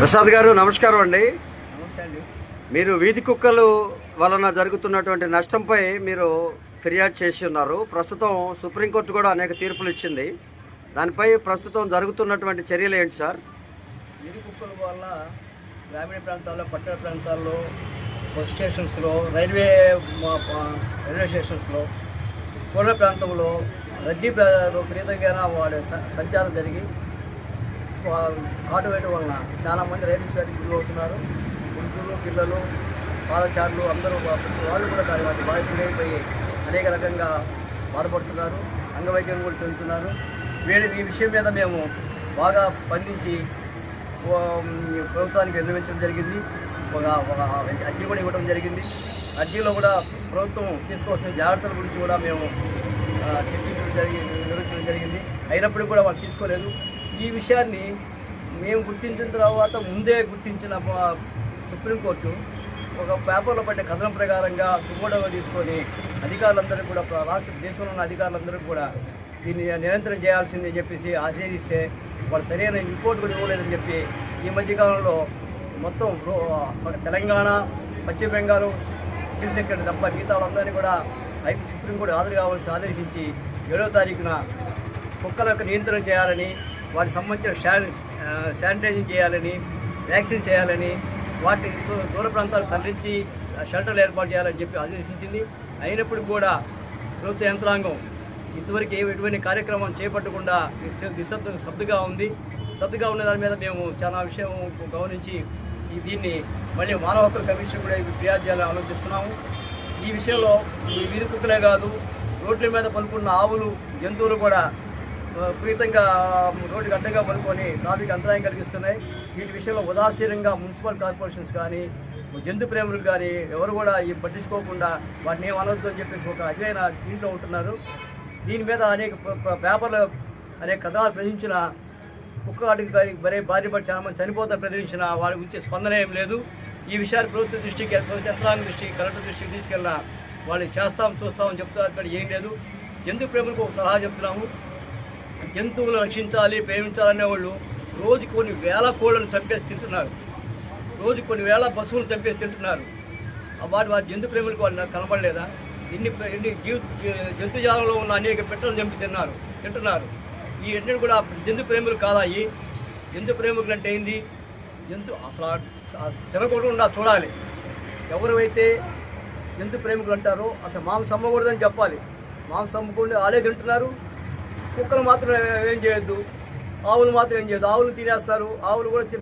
ప్రసాద్ గారు నమస్కారం అండి. మీరు వీధి కుక్కలు వలన జరుగుతున్నటువంటి నష్టంపై మీరు ఫిర్యాదు చేసి ఉన్నారు. ప్రస్తుతం సుప్రీంకోర్టు కూడా అనేక తీర్పులు ఇచ్చింది. దానిపై ప్రస్తుతం జరుగుతున్నటువంటి చర్యలు ఏంటి సార్? వీధి కుక్కల వల్ల గ్రామీణ ప్రాంతాల్లో పట్టణ ప్రాంతాల్లో బస్ స్టేషన్స్లో రైల్వే రైల్వే స్టేషన్స్లో కొండ ప్రాంతంలో రద్దీ ప్ర- విపరీతంగా వాడు సంచారం జరిగి ఆటో వేయడం వలన చాలామంది రైలు వ్యాధికి గురి అవుతున్నారు. గుంటూరు పిల్లలు పాదచారులు అందరూ వాళ్ళు కూడా దాని వాటి బాధితులైపోయి అనేక రకంగా బాధపడుతున్నారు అంగవైకల్యం కూడా చెందుతున్నారు. వీడి ఈ విషయం మీద మేము బాగా స్పందించి ప్రభుత్వానికి విన్నవించడం జరిగింది. ఒక ఒక అర్జీ కూడా ఇవ్వడం జరిగింది. అర్జీలో కూడా ప్రభుత్వం తీసుకోవాల్సిన జాగ్రత్తల గురించి కూడా మేము చర్చించడం జరిగి నిర్వహించడం జరిగింది. అయినప్పటికీ కూడా వాళ్ళు తీసుకోలేదు. ఈ విషయాన్ని మేము గుర్తించిన తర్వాత ముందే గుర్తించిన సుప్రీంకోర్టు ఒక పేపర్లో పడ్డ కథనం ప్రకారంగా సుమోడోగా తీసుకొని అధికారులందరూ కూడా రాష్ట్ర దేశంలో ఉన్న అధికారులందరూ కూడా దీన్ని నిరంతరం చేయాల్సిందని చెప్పేసి ఆశీర్దిస్తే వాళ్ళు సరైన రిపోర్ట్ కూడా ఇవ్వలేదని చెప్పి ఈ మధ్యకాలంలో మొత్తం మన తెలంగాణ పశ్చిమ బెంగాల్ చీఫ్ సెక్రటరీ తప్ప మిగతా వాళ్ళందరినీ కూడా హైకోర్టు సుప్రీంకోర్టు హాజరు కావాల్సి ఆదేశించి ఏడవ తారీఖున కుక్కల యొక్క నియంత్రణ చేయాలని వాటికి సంబంధించిన శాని శానిటైజింగ్ చేయాలని వ్యాక్సిన్ చేయాలని వాటి దూ- దూర ప్రాంతాలు తరలించి షెల్టర్లు ఏర్పాటు చేయాలని చెప్పి ఆదేశించింది. అయినప్పుడు కూడా ప్రభుత్వ యంత్రాంగం ఇంతవరకు ఏ ఎటువంటి కార్యక్రమం చేపట్టకుండా నిశ్శ- నిశ్శబ్ద ఉంది. శబ్దగా ఉన్న దాని మీద మేము చాలా విషయం గమనించి దీన్ని మళ్ళీ మానవ హక్కుల కమిషన్ కూడా ఇది ఫిర్యాదు చేయాలని ఆలోచిస్తున్నాము. ఈ విషయంలో ఈ వీధి కుక్కలే కాదు రోడ్ల మీద పలుకున్న ఆవులు జంతువులు కూడా విపరీతంగా రోడ్డుకి అడ్డంగా పలుకొని ట్రాఫిక్ అంతరాయం కలిగిస్తున్నాయి. వీటి విషయంలో ఉదాసీనంగా మున్సిపల్ కార్పొరేషన్స్ కానీ జంతు ప్రేములకు కానీ ఎవరు కూడా పట్టించుకోకుండా వాటిని ఏం అనవద్దు అని చెప్పేసి ఒక అజైన దీంట్లో ఉంటున్నారు. దీని మీద అనేక పేపర్లు అనేక కథనాలు ప్రశ్నించిన కుక్క వాటికి మరే భార్య పడి చాలా మంది చనిపోతారు ప్రదర్శించిన వారి గురించి స్పందన ఏం లేదు. ఈ విషయాన్ని ప్రభుత్వ దృష్టికి యంత్రాంగ దృష్టికి కలెక్టర్ దృష్టికి తీసుకెళ్ళిన వాళ్ళు చేస్తాం చూస్తామని చెప్తారు అక్కడ ఏం లేదు. జంతు ప్రేములకు ఒక సలహా చెప్తున్నాము. జంతువులు రక్షించాలి ప్రేమించాలనే వాళ్ళు రోజు కొన్ని వేల కోళ్ళను చంపేసి తింటున్నారు. రోజు కొన్ని వేల పశువులు చంపేసి తింటున్నారు. వాటి వాటి జంతు ప్రేములకు వాళ్ళు నాకు కనపడలేదా ఇన్ని ఇన్ని జీవ జంతుజాలంలో ఉన్న అనేక పెట్టలు చంపి తిన్నారు తింటున్నారు. ఈ ఎన్ని కూడా జంతు ప్రేములు కాదాయి జంతు ప్రేమికులు అంటే ఏంది? జంతు అసలు ఆ- ఆ తినకుండా చూడాలి. ఎవరైతే జంతు ప్రేమికులు అంటారో అసలు మాంసం అమ్మకూడదని చెప్పాలి. మాంసం అమ్మకుండా ఆడే తింటున్నారు. కుక్కలు మాత్రం ఏం చేయొద్దు. ఆవులు మాత్రం ఏం చేయొద్దు. ఆవులు తినేస్తారు. ఆవులు కూడా